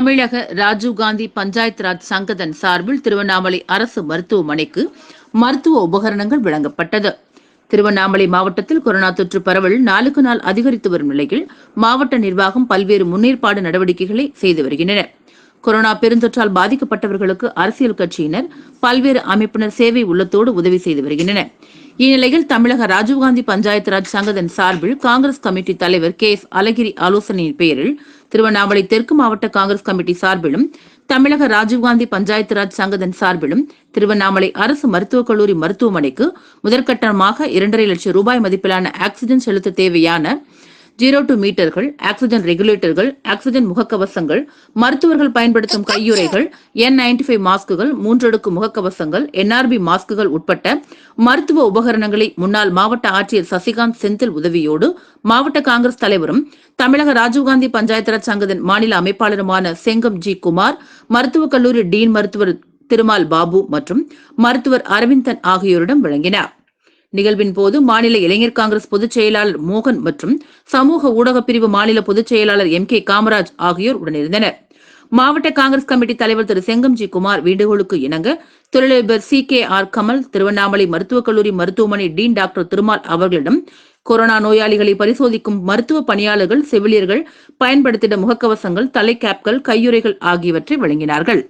தமிழக ராஜீவ்காந்தி பஞ்சாயத் ராஜ் சங்கதன் சார்பில் திருவண்ணாமலை அரசு மருத்துவமனைக்கு மருத்துவ உபகரணங்கள் வழங்கப்பட்டது. திருவண்ணாமலை மாவட்டத்தில் கொரோனா தொற்று பரவல் நாளுக்கு நாள் அதிகரித்து வரும் நிலையில் மாவட்ட நிர்வாகம் பல்வேறு முன்னேற்பாடு நடவடிக்கைகளை செய்து வருகின்றன கொரோனா பெருந்தொற்றால் பாதிக்கப்பட்டவர்களுக்கு அரசியல் கட்சியினர் பல்வேறு அமைப்பினர் சேவை உள்ளத்தோடு உதவி செய்து வருகின்றனர். இந்நிலையில் தமிழக ராஜீவ்காந்தி பஞ்சாயத்து ராஜ் சங்கத்தின் சார்பில் காங்கிரஸ் கமிட்டி தலைவர் கே எஸ் அழகிரி ஆலோசனையின் பெயரில் திருவண்ணாமலை தெற்கு மாவட்ட காங்கிரஸ் கமிட்டி சார்பிலும் தமிழக ராஜீவ்காந்தி பஞ்சாயத்து ராஜ் சங்கதன் சார்பிலும் திருவண்ணாமலை அரசு மருத்துவக் கல்லூரி மருத்துவமனைக்கு முதற்கட்டமாக இரண்டரை லட்சம் ரூபாய் மதிப்பிலான ஆக்சிஜன் செலுத்த தேவையான ஜீரோ டூ மீட்டர்கள் ஆக்சிஜன் ரெகுலேட்டர்கள் ஆக்சிஜன் முகக்கவசங்கள் மருத்துவர்கள் பயன்படுத்தும் கையுறைகள் என் நைன்டி ஃபைவ் மாஸ்குகள் மூன்றடுக்கு முகக்கவசங்கள் என்ஆர்பி மாஸ்குகள் உட்பட்ட மருத்துவ உபகரணங்களை முன்னாள் மாவட்ட ஆட்சியர் சசிகாந்த் செந்தில் உதவியோடு மாவட்ட காங்கிரஸ் தலைவரும் தமிழக ராஜீவ்காந்தி பஞ்சாயத்து ராஜ் சங்கத்தின் மாநில அமைப்பாளருமான செங்கம் ஜி குமார் மருத்துவக் கல்லூரி டீன் மருத்துவர் திருமால் பாபு மற்றும் மருத்துவர் அரவிந்தன் ஆகியோரிடம் வழங்கினார். நிகழ்வின் போது மாநில இளைஞர் காங்கிரஸ் பொதுச் செயலாளர் மோகன் மற்றும் சமூக ஊடகப் பிரிவு மாநில பொதுச் செயலாளர் எம் கே காமராஜ் ஆகியோர் உடனிருந்தனர். மாவட்ட காங்கிரஸ் கமிட்டி தலைவர் திரு செங்கம்ஜி குமார் வேண்டுகோளுக்கு இணங்க தொழிலதிபர் C K R Kamal Tiruvannamalai மருத்துவக் கல்லூரி மருத்துவமனை டீன் டாக்டர் திருமால் அவர்களிடம் கொரோனா நோயாளிகளை பரிசோதிக்கும் மருத்துவ பணியாளர்கள் செவிலியர்கள் பயன்படுத்திட முகக்கவசங்கள் தலைக்கேப்கள் கையுறைகள் ஆகியவற்றை வழங்கினார்கள்.